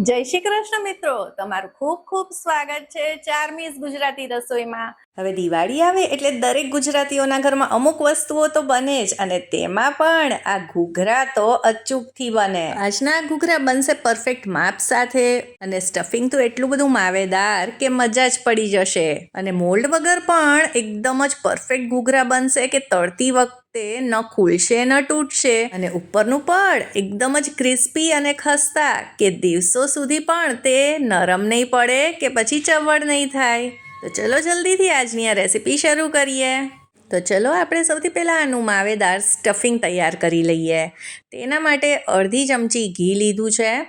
જય શ્રી કૃષ્ણ મિત્રો. તમારું ખૂબ ખૂબ સ્વાગત છે ચારમીસ ગુજરાતી રસોઈમાં. હવે દિવાળી આવે એટલે દરેક ગુજરાતીઓના ઘરમાં અમુક વસ્તુઓ તો બને જ અને તેમાં પણ આ ઘૂઘરા તો અચૂકથી બને. આજના ઘૂઘરા બનશે પરફેક્ટ માપ સાથે અને સ્ટફિંગ તો એટલું બધું માવેદાર કે મજા જ પડી જશે. અને મોલ્ડ વગર પણ એકદમ જ પરફેક્ટ ઘૂઘરા બનશે કે તળતી વખતે ન ખુલશે, ન તૂટશે. અને ઉપરનું પડ એકદમ જ ક્રિસ્પી અને ખસ્તા કે દિવસો સુધી પણ તે નરમ નહીં પડે કે પછી ચવડ નહીં થાય. તો ચલો જલ્દીથી આજની આ રેસીપી શરૂ કરીએ. તો ચલો આપણે સૌથી પહેલાં આનું માવેદાર સ્ટફિંગ તૈયાર કરી લઈએ. તેના માટે અડધી ચમચી ઘી લીધું છે.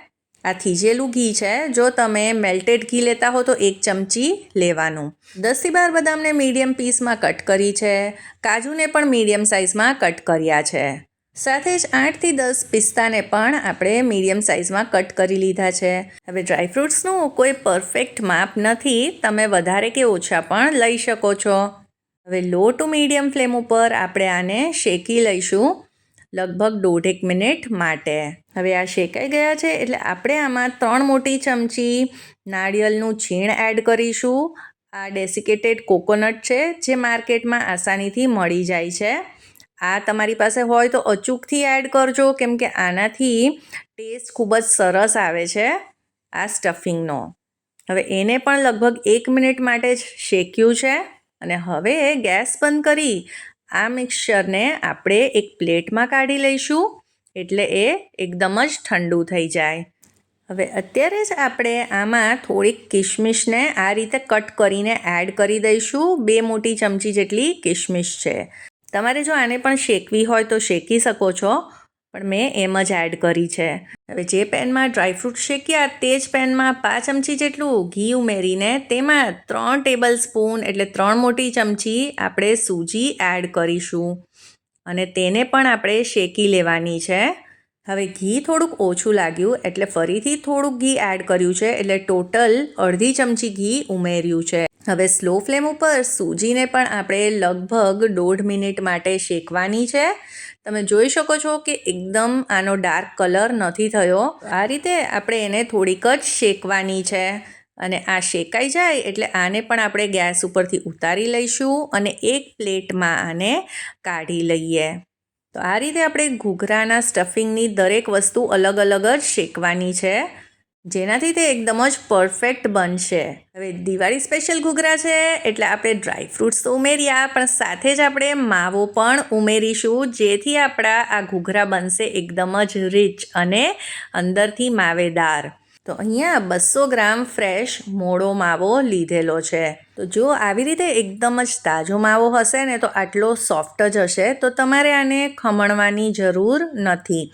આ થીજેલું ઘી છે. જો તમે મેલ્ટેડ ઘી લેતા હો તો એક ચમચી લેવાનું. દસથી બાર બદામને મીડિયમ પીસમાં કટ કરી છે. કાજુને પણ મીડિયમ સાઇઝમાં કટ કર્યા છે. સાથે જ આઠથી દસ પિસ્તાને પણ આપણે મીડિયમ સાઇઝમાં કટ કરી લીધા છે. હવે ડ્રાયફ્રૂટ્સનું કોઈ પરફેક્ટ માપ નથી, તમે વધારે કે ઓછા પણ લઈ શકો છો. હવે લો ટુ મીડિયમ ફ્લેમ ઉપર આપણે આને શેકી લઈશું લગભગ દોઢેક મિનિટ માટે. હવે આ શેકાઈ ગયા છે એટલે આપણે આમાં ત્રણ મોટી ચમચી નાળિયેરનું છીણ એડ કરીશું. આ ડેસિકેટેડ કોકોનટ છે, જે માર્કેટમાં આસાનીથી મળી જાય છે. આ તમારી પાસે હોય તો અચૂકથી એડ કરજો, કેમ કે આનાથી ટેસ્ટ ખૂબ જ સરસ આવે છે આ સ્ટફિંગનો હવે એને પણ લગભગ એક મિનિટ માટે જ શેક્યું છે અને હવે ગેસ બંધ કરી આ મિક્સચરને આપણે એક પ્લેટમાં કાઢી લઈશું, એટલે એ એકદમ જ ઠંડુ થઈ જાય. હવે અત્યારે જ આપણે આમાં થોડીક કિશમિશને આ રીતે કટ કરીને એડ કરી દઈશું, બે મોટી ચમચી જેટલી કિશમિશ છે. તમારે જો આને પણ શેકવી હોય તો શેકી શકો છો, પણ મેં એમ જ એડ કરી છે. હવે જે પેનમાં ડ્રાયફ્રૂટ શેક્યા તે જ પેનમાં પાંચ ચમચી જેટલું ઘી ઉમેરીને તેમાં ત્રણ ટેબલ સ્પૂન એટલે ત્રણ મોટી ચમચી આપણે સૂજી એડ કરીશું. અને તેને પણ આપણે શેકી લેવાની છે. હવે ઘી થોડુંક ઓછું લાગ્યું એટલે ફરીથી થોડુંક ઘી એડ કર્યું છે એટલે ટોટલ અડધી ચમચી ઘી ઉમેર્યું છે. હવે સ્લો ફ્લેમ ઉપર સૂજીને પણ આપણે લગભગ દોઢ મિનિટ માટે શેકવાની છે. તમે જોઈ શકો છો કે એકદમ આનો ડાર્ક કલર નથી થયો. આ રીતે આપણે એને થોડીક જ શેકવાની છે અને આ શેકાઈ જાય એટલે આને પણ આપણે ગેસ ઉપરથી ઉતારી લઈશું અને એક પ્લેટમાં આને કાઢી લઈએ. તો આ રીતે આપણે ઘૂઘરાના સ્ટફિંગની દરેક વસ્તુ અલગ અલગ જ શેકવાની છે. જેનાથી તે એકદમ જ પરફેક્ટ બનશે. હવે દિવાળી સ્પેશિયલ ઘૂઘરા છે એટલે આપણે ડ્રાયફ્રૂટ્સ તો ઉમેર્યા, પણ સાથે જ આપણે માવો પણ ઉમેરીશું, જેથી આપણા આ ઘૂઘરા બનશે એકદમ જ રીચ અને અંદરથી માવેદાર. તો અહીંયા બસો ગ્રામ ફ્રેશ મોળો માવો લીધેલો છે. તો જો આવી રીતે એકદમ જ તાજો માવો હશે ને તો આટલો સોફ્ટ જ હશે, તો તમારે આને ખમણવાની જરૂર નથી.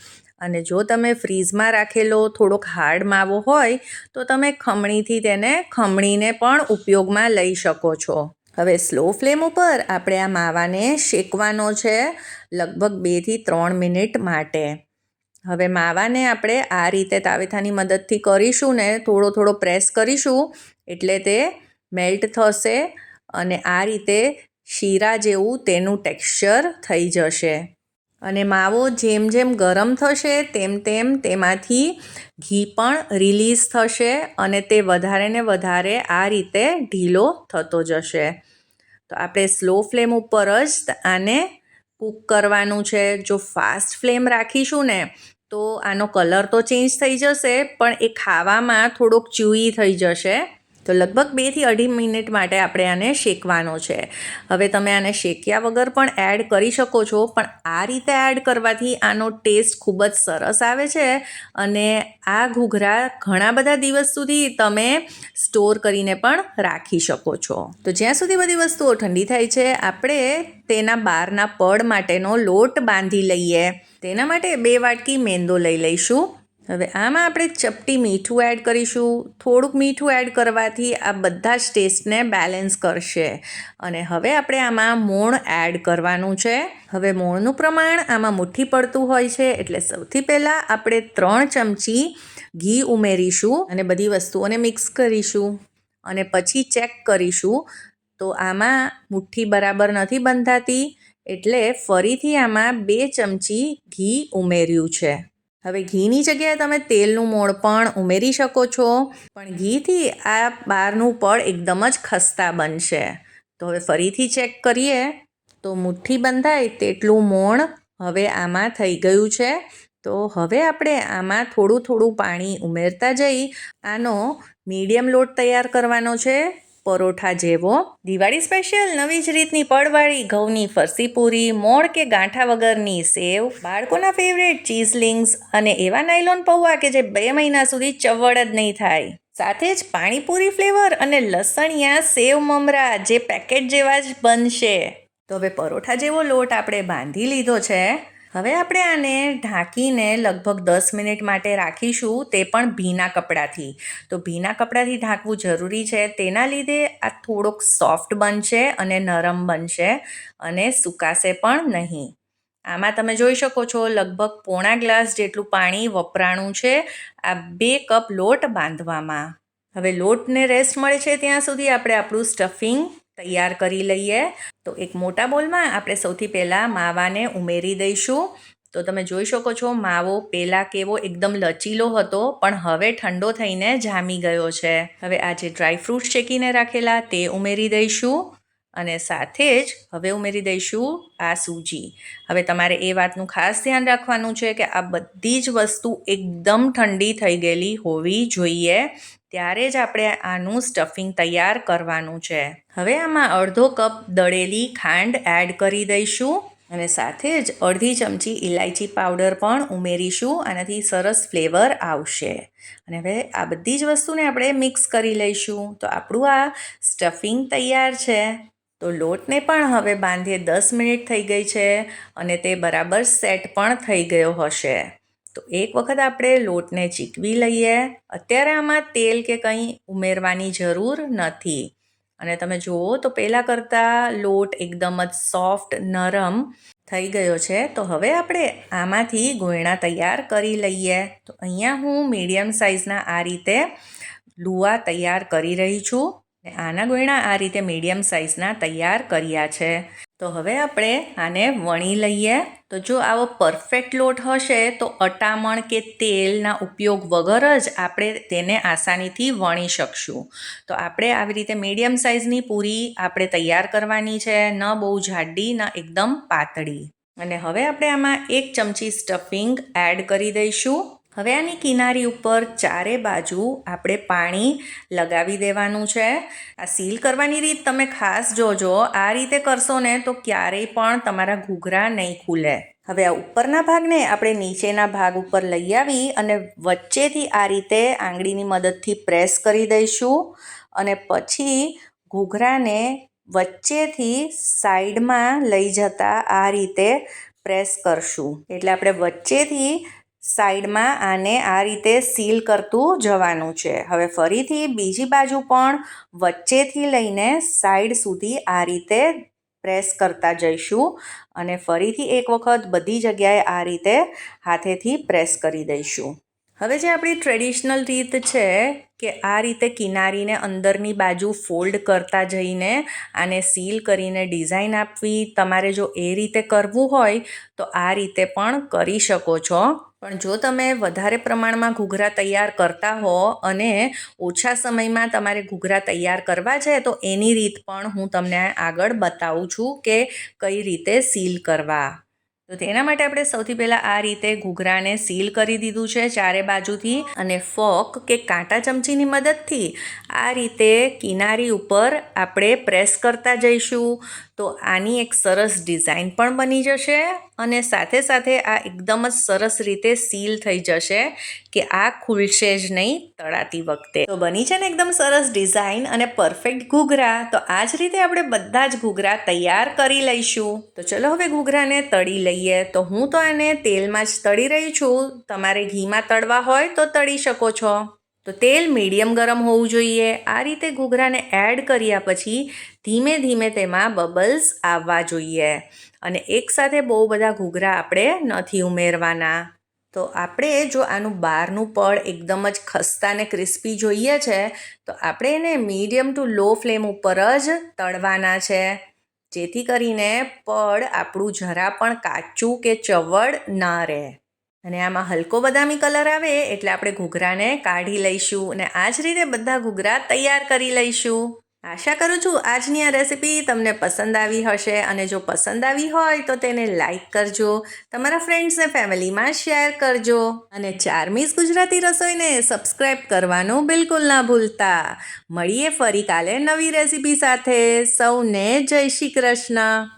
અને જો તમે ફ્રીઝમાં રાખેલો થોડોક હાર્ડ માવો હોય, તો તમે ખમણીથી તેને ખમણીને પણ ઉપયોગમાં લઈ શકો છો. હવે સ્લો ફ્લેમ ઉપર આપણે આ માવાને શેકવાનો છે લગભગ બેથી ત્રણ મિનિટ માટે. હવે માવાને આપણે આ રીતે તાવેથાની મદદથી કરીશું ને, થોડો થોડો પ્રેસ કરીશું, એટલે તે મેલ્ટ થશે અને આ રીતે શીરા જેવું તેનું ટેક્સચર થઈ જશે. અને માવો જેમ જેમ ગરમ થશે, તેમ તેમ તેમાંથી ઘી પણ રિલીઝ થશે અને તે વધારે ને વધારે આ રીતે ઢીલો થતો જશે. તો આપણે સ્લો ફ્લેમ ઉપર જ આને કૂક કરવાનું છે. જો ફાસ્ટ ફ્લેમ રાખીશું ને, તો આનો કલર તો ચેન્જ થઈ જશે, પણ એ ખાવામાં થોડોક ચ્યુઈ થઈ જશે. તો લગભગ બેથી અઢી મિનિટ માટે આપણે આને શેકવાનો છે. હવે તમે આને શેક્યા વગર પણ એડ કરી શકો છો, પણ આ રીતે એડ કરવાથી આનો ટેસ્ટ ખૂબ જ સરસ આવે છે અને આ ઘૂઘરા ઘણા બધા દિવસ સુધી તમે સ્ટોર કરીને પણ રાખી શકો છો. તો જ્યાં સુધી બધી વસ્તુઓ ઠંડી થાય છે, આપણે તેના બહારના પડ માટેનો લોટ બાંધી લઈએ. તેના માટે બે વાટકી મેંદો લઈ લઈશું. હવે આમાં આપણે ચપટી મીઠું એડ કરીશું. થોડુંક મીઠું એડ કરવાથી આ બધા જ ટેસ્ટને બેલેન્સ કરશે. અને હવે આપણે આમાં મોણ એડ કરવાનું છે. હવે મોણનું પ્રમાણ આમાં મુઠ્ઠી પડતું હોય છે, એટલે સૌથી પહેલાં આપણે ત્રણ ચમચી ઘી ઉમેરીશું અને બધી વસ્તુઓને મિક્સ કરીશું. અને પછી ચેક કરીશું. તો આમાં મુઠ્ઠી બરાબર નથી બંધાતી, એટલે ફરીથી આમાં બે ચમચી ઘી ઉમેર્યું છે. હવે ઘીની જગ્યાએ તમે તેલનું મોણ પણ ઉમેરી શકો છો. પણ ઘીથી આ બહારનું પડ એકદમ જ ખસ્તા બનશે. તો હવે ફરીથી ચેક કરીએ. તો મુઠ્ઠી બંધાય તેટલું મોણ હવે આમાં થઈ ગયું છે. તો હવે આપણે આમાં થોડું થોડું પાણી ઉમેરતા જઈ. આનો મીડિયમ લોટ તૈયાર કરવાનો છે. પરોઠા જેવો. દિવાળી સ્પેશિયલ નવી જ રીતની પડવાળી ઘઉંની ફરસી પૂરી મોળ કે ગાંઠા વગરની સેવ, બાળકોના ફેવરેટ ચીઝ લિંગ્સ અને એવા નાયલોન પૌવા કે જે બે મહિના સુધી ચવડ જ નહીં થાય. સાથે જ પાણીપુરી ફ્લેવર અને લસણિયા સેવ મમરા જે પેકેટ જેવા જ બનશે. તો હવે પરોઠા જેવો લોટ આપણે બાંધી લીધો છે. હવે આપણે આને ઢાંકીને લગભગ દસ મિનિટ માટે રાખીશું તે પણ ભીના કપડાથી. તો ભીના કપડાથી ઢાંકવું જરૂરી છે. તેના લીધે આ થોડોક સોફ્ટ બનશે અને નરમ બનશે અને સુકાશે પણ નહીં. આમાં તમે જોઈ શકો છો લગભગ પોણા ગ્લાસ જેટલું પાણી વપરાણું છે આ બે કપ લોટ બાંધવામાં. હવે લોટને રેસ્ટ મળે છે ત્યાં સુધી આપણે આપણું સ્ટફિંગ તૈયાર કરી લઈએ. તો એક મોટા બોલમાં આપણે સૌથી પહેલાં માવાને ઉમેરી દઈશું. તો તમે જોઈ શકો છો, માવો પહેલાં કેવો એકદમ લચીલો હતો, પણ હવે ઠંડો થઈને જામી ગયો છે. હવે આ જે ડ્રાયફ્રૂટ શેકીને રાખેલા, તે ઉમેરી દઈશું. અને સાથે જ હવે ઉમેરી દઈશું આ સૂજી. હવે તમારે એ વાતનું ખાસ ધ્યાન રાખવાનું છે કે આ બધી જ વસ્તુ એકદમ ઠંડી થઈ ગયેલી હોવી જોઈએ. ત્યારે જ આપણે આનું સ્ટફિંગ તૈયાર કરવાનું છે. હવે આમાં અડધો કપ દળેલી ખાંડ એડ કરી દઈશું અને સાથે જ અડધી ચમચી ઇલાયચી પાવડર પણ ઉમેરીશું, આનાથી સરસ ફ્લેવર આવશે. અને હવે આ બધી જ વસ્તુને આપણે મિક્સ કરી લઈશું. તો આપણું આ સ્ટફિંગ તૈયાર છે. તો લોટને પણ હવે બાંધીએ દસ મિનિટ થઈ ગઈ છે અને તે બરાબર સેટ પણ થઈ ગયો હશે. તો એક વખત આપણે લોટને ચીકવી લઈએ. અત્યારે આમાં તેલ કે કંઈ ઉમેરવાની જરૂર નથી. અને તમે જુઓ તો પહેલાં કરતાં લોટ એકદમ જ સોફ્ટ, નરમ થઈ ગયો છે. તો હવે આપણે આમાંથી ગોયણા તૈયાર કરી લઈએ. તો અહીંયા હું મીડિયમ સાઇઝના આ રીતે લુવા તૈયાર કરી રહી છું. આના ગોયણા આ રીતે મીડિયમ સાઇઝના તૈયાર કર્યા છે. તો હવે આપણે આને વણી લઈએ. તો જો આવો પરફેક્ટ લોટ હશે તો અટામણ કે તેલના ઉપયોગ વગર જ આપણે તેને આસાનીથી વણી શકશું. તો આપણે આવી રીતે મીડિયમ સાઇઝની પૂરી આપણે તૈયાર કરવાની છે, ન બહુ જાડી, ન એકદમ પાતળી. અને હવે આપણે આમાં એક ચમચી સ્ટફિંગ એડ કરી દઈશું. હવે આની કિનારી ઉપર ચારે બાજુ આપણે પાણી લગાવી દેવાનું છે. આ સીલ કરવાની રીત તમે ખાસ જોજો. આ રીતે કરશો ને તો ક્યારેય પણ તમારા ઘૂઘરા નહીં ખુલે. હવે આ ઉપરના ભાગને આપણે નીચેના ભાગ ઉપર લઈ આવી અને વચ્ચેથી આ રીતે આંગળીની મદદથી પ્રેસ કરી દઈશું. અને પછી ઘૂઘરાને વચ્ચેથી સાઈડમાં લઈ જતા આ રીતે પ્રેસ કરશું. એટલે આપણે વચ્ચેથી સાઈડમાં આને આ રીતે સીલ કરતું જવાનું છે. હવે ફરીથી બીજી બાજુ પણ વચ્ચેથી લઈને સાઈડ સુધી આ રીતે પ્રેસ કરતા જઈશું અને ફરીથી એક વખત બધી જગ્યાએ આ રીતે હાથેથી પ્રેસ કરી દઈશું. હવે જે આપણી ટ્રેડિશનલ રીત છે કે આ રીતે કિનારીને અંદરની બાજુ ફોલ્ડ કરતા જઈને આને સીલ કરીને ડિઝાઇન આપવી, તમારે જો એ રીતે કરવું હોય તો આ રીતે પણ કરી શકો છો. પણ જો તમે વધારે પ્રમાણમાં ઘૂઘરા તૈયાર કરતા હો અને ઓછા સમયમાં તમારે ઘૂઘરા તૈયાર કરવા છે, તો એની રીત પણ હું તમને આગળ બતાવું છું કે કઈ રીતે સીલ કરવા. તો તેના માટે આપણે સૌથી પહેલાં આ રીતે ઘૂઘરાને સીલ કરી દીધું છે ચારે બાજુથી અને ફોક કે કાંટા ચમચીની મદદથી આ રીતે કિનારી ઉપર આપણે પ્રેસ કરતા જઈશું. તો આની એક સરસ ડિઝાઇન પણ બની જશે અને સાથે સાથે આ એકદમ જ સરસ રીતે સીલ થઈ જશે કે આ ખુલશે જ નહીં તળાતી વખતે. તો બની છે ને એકદમ સરસ ડિઝાઇન અને પરફેક્ટ ઘૂઘરા. તો આ જ રીતે આપણે બધા જ ઘૂઘરા તૈયાર કરી લઈશું. તો ચલો હવે ઘૂઘરાને તળી લઈએ. તો હું તો એને તેલમાં જ તળી રહી છું. તમારે ઘીમાં તળવા હોય તો તળી શકો છો. તો તેલ મીડિયમ ગરમ હોવું જોઈએ. આ રીતે ઘૂઘરાને એડ કર્યા પછી ધીમે ધીમે તેમાં બબલ્સ આવવા જોઈએ. અને એકસાથે બહુ બધા ઘૂઘરા આપણે નથી ઉમેરવાના. તો આપણે જો આનું બહારનું પડ એકદમ જ ખસ્તા ને ક્રિસ્પી જોઈએ છે, તો આપણે એને મીડિયમ ટુ લો ફ્લેમ ઉપર જ તળવાના છે. જેથી કરીને પડ આપણું જરા પણ કાચું કે ચવડ ના રહે. અને આમાં હલકો બદામી કલર આવે એટલે આપણે ઘૂઘરાને કાઢી લઈશું અને આ જ રીતે બધા ઘૂઘરા તૈયાર કરી લઈશું. આશા કરું છું આજની આ રેસિપી તમને પસંદ આવી હશે અને જો પસંદ આવી હોય તો તેને લાઇક કરજો, તમારા ફ્રેન્ડ્સને ફેમિલીમાં શેર કરજો અને ચારમીસ ગુજરાતી રસોઈને સબસ્ક્રાઈબ કરવાનું બિલકુલ ના ભૂલતા. મળીએ ફરી કાલે નવી રેસીપી સાથે. સૌને જય શ્રી કૃષ્ણ.